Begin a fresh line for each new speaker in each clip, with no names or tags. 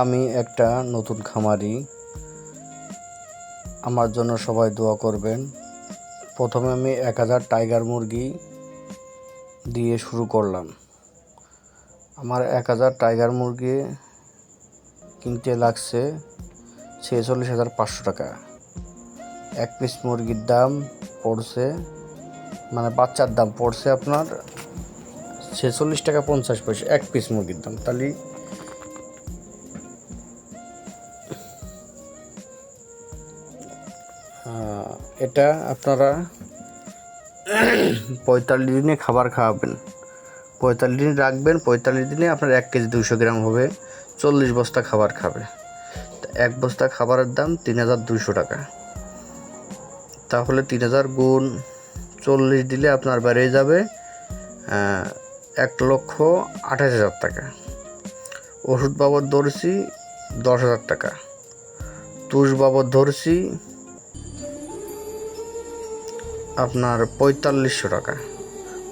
আমি একটা নতুন খামারি। আমার জন্য সবাই দোয়া করবেন। প্রথমে আমি এক হাজার টাইগার মুরগি দিয়ে শুরু করলাম। আমার এক হাজার টাইগার মুরগি কিনতে লাগছে ছেচল্লিশ হাজার পাঁচশো টাকা। এক পিস মুরগির দাম পড়ছে মানে বাচ্চার দাম পড়ছে আপনার ছেচল্লিশ টাকা পঞ্চাশ পয়সা, এক পিস মুরগির দাম। তাহলে এটা আপনারা পঁয়তাল্লিশ দিনে খাবার খাওয়াবেন। পঁয়তাল্লিশ দিন রাখবেন, পঁয়তাল্লিশ দিনে আপনার এক কেজি দুশো গ্রাম হবে, চল্লিশ বস্তা খাবার খাবে। এক বস্তা খাবারের দাম তিন হাজার দুশো টাকা। তাহলে তিন হাজার গুণ চল্লিশ দিলে আপনার বেড়ে যাবে এক লক্ষ আঠাশ হাজার টাকা। ওষুধ বাবদ ধরছি দশ হাজার টাকা। তুষ বাবদ ধরছি আপনার পঁয়তাল্লিশশো টাকা।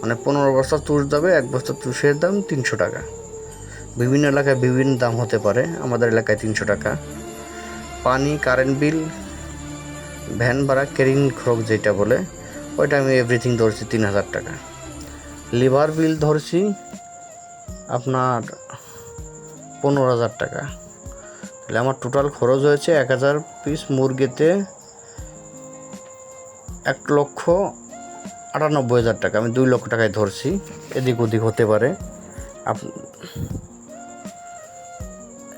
মানে পনেরো বস্তা তুষ যাবে এক বস্তা তুষের দাম তিনশো টাকা। বিভিন্ন এলাকায় বিভিন্ন দাম হতে পারে, আমাদের এলাকায় তিনশো টাকা। পানি, কারেন্ট বিল, ভ্যান ভাড়া ক্যারিং খরচ যেটা বলে, ওইটা আমি এভরিথিং ধরছি তিন হাজার টাকা। লিভার বিল ধরছি আপনার পনেরো হাজার টাকা। তাহলে আমার টোটাল খরচ হয়েছে এক হাজার পিস মুরগিতে এক লক্ষ আটানব্বই হাজার টাকা। আমি দুই লক্ষ টাকায় ধরছি। এদিক ওদিক হতে পারে। আপ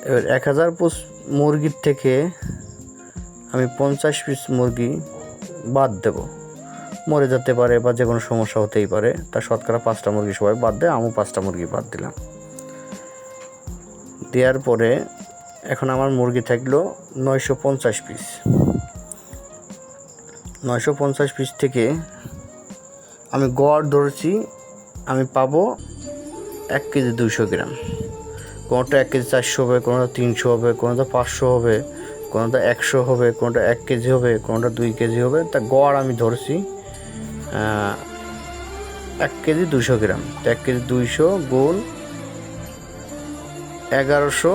এবার এক হাজার পিস মুরগির থেকে আমি পঞ্চাশ পিস মুরগি বাদ দেব। মরে যেতে পারে বা যে কোনো সমস্যা হতেই পারে। তা শতকরা পাঁচটা মুরগি সবাই বাদ দেয়। আমিও পাঁচটা মুরগি বাদ দিলাম। দেওয়ার পরে এখন আমার মুরগি থাকল নয়শো পঞ্চাশ পিস। নয়শো পঞ্চাশ পিস থেকে আমি গড় ধরেছি, আমি পাবো এক কেজি দুইশো গ্রাম। কোনোটা এক কেজি চারশো হবে, কোনোটা তিনশো হবে, কোনোটা পাঁচশো হবে, কোনোটা একশো হবে, কোনোটা এক কেজি হবে, কোনোটা দুই কেজি হবে। তা গড় আমি ধরছি এক কেজি দুইশো গ্রাম। এক কেজি দুইশো গুণ এগারোশো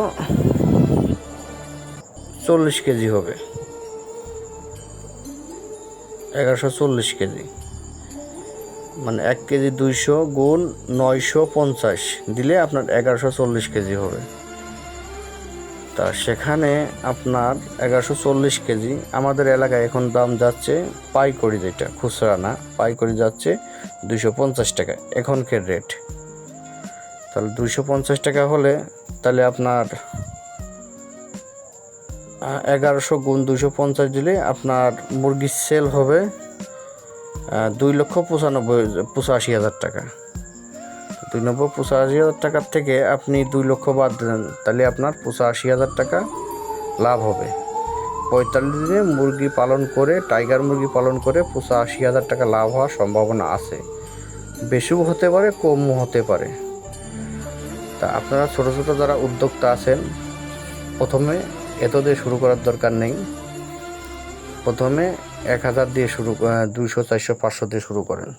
চল্লিশ কেজি হবে। এগারোশো চল্লিশ কেজি। মানে এক কেজি দুইশো গুণ নয়শো পঞ্চাশ দিলে আপনার এগারোশো চল্লিশ কেজি হবে। তা সেখানে আপনার এগারোশো চল্লিশ কেজি আমাদের এলাকায় এখন দাম যাচ্ছে পাইকড়ি যেটা, খুচরা না পাইকড়ি যাচ্ছে দুইশো পঞ্চাশ টাকা, এখনকার রেট তাহলে দুইশো পঞ্চাশ টাকা হলে তাহলে আপনার এগারোশো গুণ দুশো পঞ্চাশ দিলে আপনার মুরগির সেল হবে দুই লক্ষ পঁচানব্বই, পঁচাশি হাজার টাকা। দুই নব্বই পঁচাশি হাজার টাকার থেকে আপনি দুই লক্ষ বাদ দেন, তাহলে আপনার পঁচাশি হাজার টাকা লাভ হবে। পঁয়তাল্লিশ দিনে মুরগি পালন করে টাইগার মুরগি পালন করে পঁচাশি হাজার টাকা লাভ হওয়ার সম্ভাবনা আছে। বেশিও হতে পারে, কমও হতে পারে। তা আপনারা ছোটো ছোটো যারা উদ্যোক্তা আছেন, প্রথমে এত দিয়ে শুরু করার দরকার নেই। প্রথমে এক হাজার দিয়ে শুরু দুশো চারশো, পাঁচশো দিয়ে শুরু করেন।